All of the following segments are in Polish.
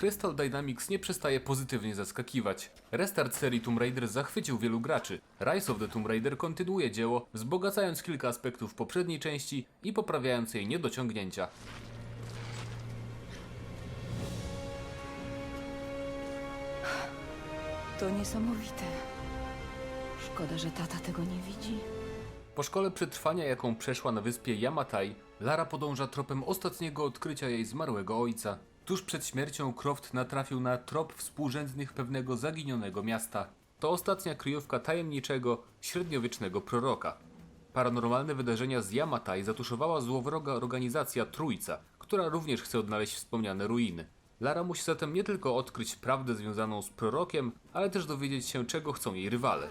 Crystal Dynamics nie przestaje pozytywnie zaskakiwać. Restart serii Tomb Raider zachwycił wielu graczy. Rise of the Tomb Raider kontynuuje dzieło, wzbogacając kilka aspektów poprzedniej części i poprawiając jej niedociągnięcia. To niesamowite. Szkoda, że tata tego nie widzi. Po szkole przetrwania, jaką przeszła na wyspie Yamatai, Lara podąża tropem ostatniego odkrycia jej zmarłego ojca. Tuż przed śmiercią Croft natrafił na trop współrzędnych pewnego zaginionego miasta. To ostatnia kryjówka tajemniczego, średniowiecznego proroka. Paranormalne wydarzenia z Yamatai zatuszowała złowroga organizacja Trójca, która również chce odnaleźć wspomniane ruiny. Lara musi zatem nie tylko odkryć prawdę związaną z prorokiem, ale też dowiedzieć się, czego chcą jej rywale.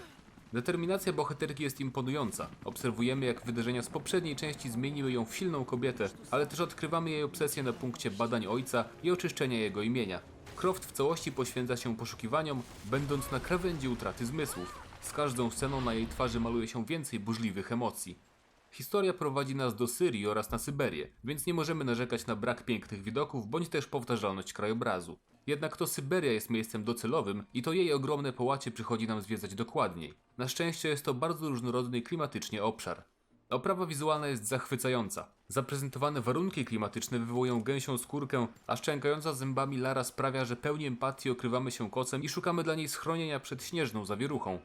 Determinacja bohaterki jest imponująca. Obserwujemy, jak wydarzenia z poprzedniej części zmieniły ją w silną kobietę, ale też odkrywamy jej obsesję na punkcie badań ojca i oczyszczenia jego imienia. Croft w całości poświęca się poszukiwaniom, będąc na krawędzi utraty zmysłów. Z każdą sceną na jej twarzy maluje się więcej burzliwych emocji. Historia prowadzi nas do Syrii oraz na Syberię, więc nie możemy narzekać na brak pięknych widoków bądź też powtarzalność krajobrazu. Jednak to Syberia jest miejscem docelowym i to jej ogromne połacie przychodzi nam zwiedzać dokładniej. Na szczęście jest to bardzo różnorodny klimatycznie obszar. Oprawa wizualna jest zachwycająca. Zaprezentowane warunki klimatyczne wywołują gęsią skórkę, a szczękająca zębami Lara sprawia, że pełni empatii okrywamy się kocem i szukamy dla niej schronienia przed śnieżną zawieruchą.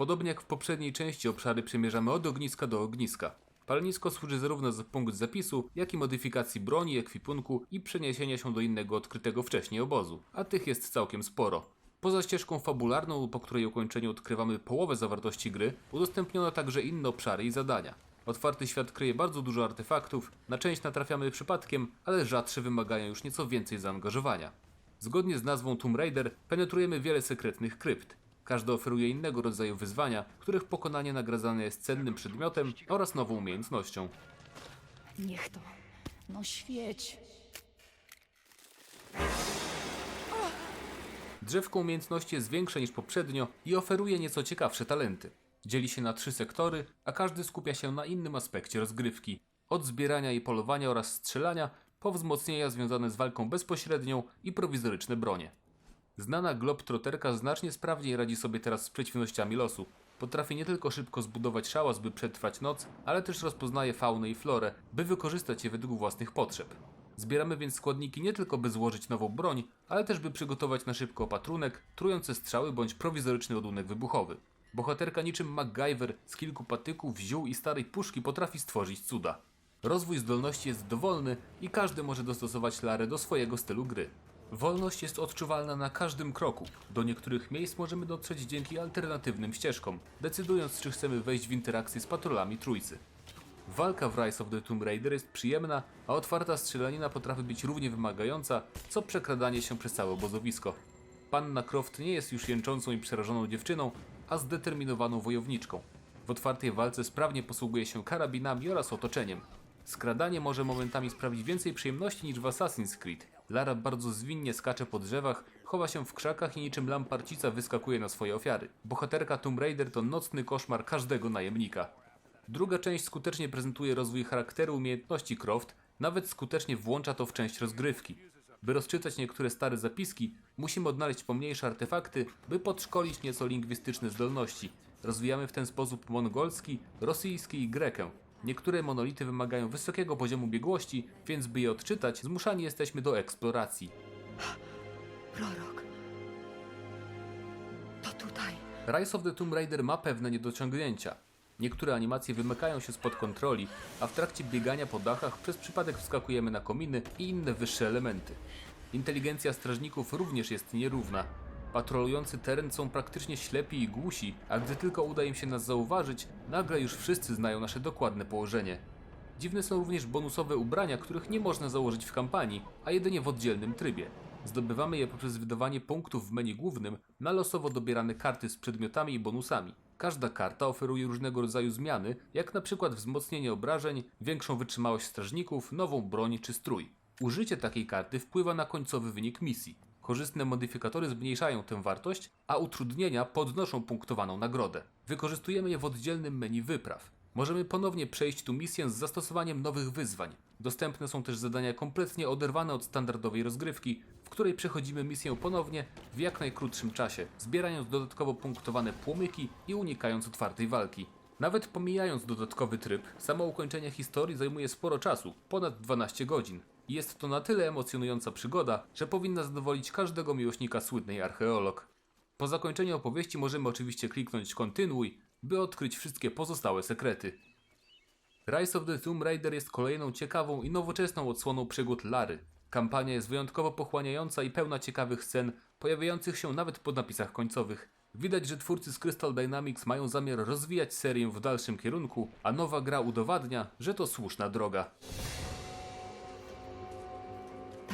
Podobnie jak w poprzedniej części obszary przemierzamy od ogniska do ogniska. Palenisko służy zarówno za punkt zapisu, jak i modyfikacji broni, ekwipunku i przeniesienia się do innego odkrytego wcześniej obozu, a tych jest całkiem sporo. Poza ścieżką fabularną, po której ukończeniu odkrywamy połowę zawartości gry, udostępniono także inne obszary i zadania. Otwarty świat kryje bardzo dużo artefaktów, na część natrafiamy przypadkiem, ale rzadsze wymagają już nieco więcej zaangażowania. Zgodnie z nazwą Tomb Raider penetrujemy wiele sekretnych krypt. Każda oferuje innego rodzaju wyzwania, których pokonanie nagradzane jest cennym przedmiotem oraz nową umiejętnością. Niech to. No świeć. Drzewko umiejętności jest większe niż poprzednio i oferuje nieco ciekawsze talenty. Dzieli się na trzy sektory, a każdy skupia się na innym aspekcie rozgrywki. Od zbierania i polowania oraz strzelania, po wzmocnienia związane z walką bezpośrednią i prowizoryczne bronie. Znana Globetrotterka znacznie sprawniej radzi sobie teraz z przeciwnościami losu. Potrafi nie tylko szybko zbudować szałas, by przetrwać noc, ale też rozpoznaje faunę i florę, by wykorzystać je według własnych potrzeb. Zbieramy więc składniki nie tylko by złożyć nową broń, ale też by przygotować na szybko opatrunek, trujące strzały bądź prowizoryczny ładunek wybuchowy. Bohaterka niczym MacGyver z kilku patyków, ziół i starej puszki potrafi stworzyć cuda. Rozwój zdolności jest dowolny i każdy może dostosować Larę do swojego stylu gry. Wolność jest odczuwalna na każdym kroku. Do niektórych miejsc możemy dotrzeć dzięki alternatywnym ścieżkom, decydując czy chcemy wejść w interakcję z patrolami trójcy. Walka w Rise of the Tomb Raider jest przyjemna, a otwarta strzelanina potrafi być równie wymagająca, co przekradanie się przez całe obozowisko. Panna Croft nie jest już jęczącą i przerażoną dziewczyną, a zdeterminowaną wojowniczką. W otwartej walce sprawnie posługuje się karabinami oraz otoczeniem. Skradanie może momentami sprawić więcej przyjemności niż w Assassin's Creed. Lara bardzo zwinnie skacze po drzewach, chowa się w krzakach i niczym lamparcica wyskakuje na swoje ofiary. Bohaterka Tomb Raider to nocny koszmar każdego najemnika. Druga część skutecznie prezentuje rozwój charakteru umiejętności Croft, nawet skutecznie włącza to w część rozgrywki. By rozczytać niektóre stare zapiski, musimy odnaleźć pomniejsze artefakty, by podszkolić nieco lingwistyczne zdolności. Rozwijamy w ten sposób mongolski, rosyjski i grekę. Niektóre monolity wymagają wysokiego poziomu biegłości, więc by je odczytać, zmuszani jesteśmy do eksploracji. Prorok. To tutaj. Rise of the Tomb Raider ma pewne niedociągnięcia. Niektóre animacje wymykają się spod kontroli, a w trakcie biegania po dachach przez przypadek wskakujemy na kominy i inne wyższe elementy. Inteligencja strażników również jest nierówna. Patrolujący teren są praktycznie ślepi i głusi, a gdy tylko uda im się nas zauważyć, nagle już wszyscy znają nasze dokładne położenie. Dziwne są również bonusowe ubrania, których nie można założyć w kampanii, a jedynie w oddzielnym trybie. Zdobywamy je poprzez wydawanie punktów w menu głównym na losowo dobierane karty z przedmiotami i bonusami. Każda karta oferuje różnego rodzaju zmiany, jak na przykład wzmocnienie obrażeń, większą wytrzymałość strażników, nową broń czy strój. Użycie takiej karty wpływa na końcowy wynik misji. Korzystne modyfikatory zmniejszają tę wartość, a utrudnienia podnoszą punktowaną nagrodę. Wykorzystujemy je w oddzielnym menu wypraw. Możemy ponownie przejść tu misję z zastosowaniem nowych wyzwań. Dostępne są też zadania kompletnie oderwane od standardowej rozgrywki, w której przechodzimy misję ponownie w jak najkrótszym czasie, zbierając dodatkowo punktowane płomyki i unikając otwartej walki. Nawet pomijając dodatkowy tryb, samo ukończenie historii zajmuje sporo czasu, ponad 12 godzin. Jest to na tyle emocjonująca przygoda, że powinna zadowolić każdego miłośnika słynnej archeolog. Po zakończeniu opowieści możemy oczywiście kliknąć kontynuuj, by odkryć wszystkie pozostałe sekrety. Rise of the Tomb Raider jest kolejną ciekawą i nowoczesną odsłoną przygód Lary. Kampania jest wyjątkowo pochłaniająca i pełna ciekawych scen, pojawiających się nawet po napisach końcowych. Widać, że twórcy z Crystal Dynamics mają zamiar rozwijać serię w dalszym kierunku, a nowa gra udowadnia, że to słuszna droga.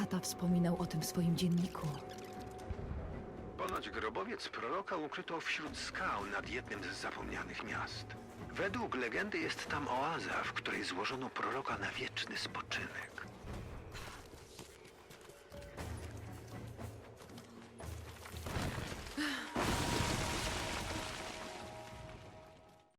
Tata wspominał o tym w swoim dzienniku. Ponoć grobowiec proroka ukryto wśród skał nad jednym z zapomnianych miast. Według legendy jest tam oaza, w której złożono proroka na wieczny spoczynek.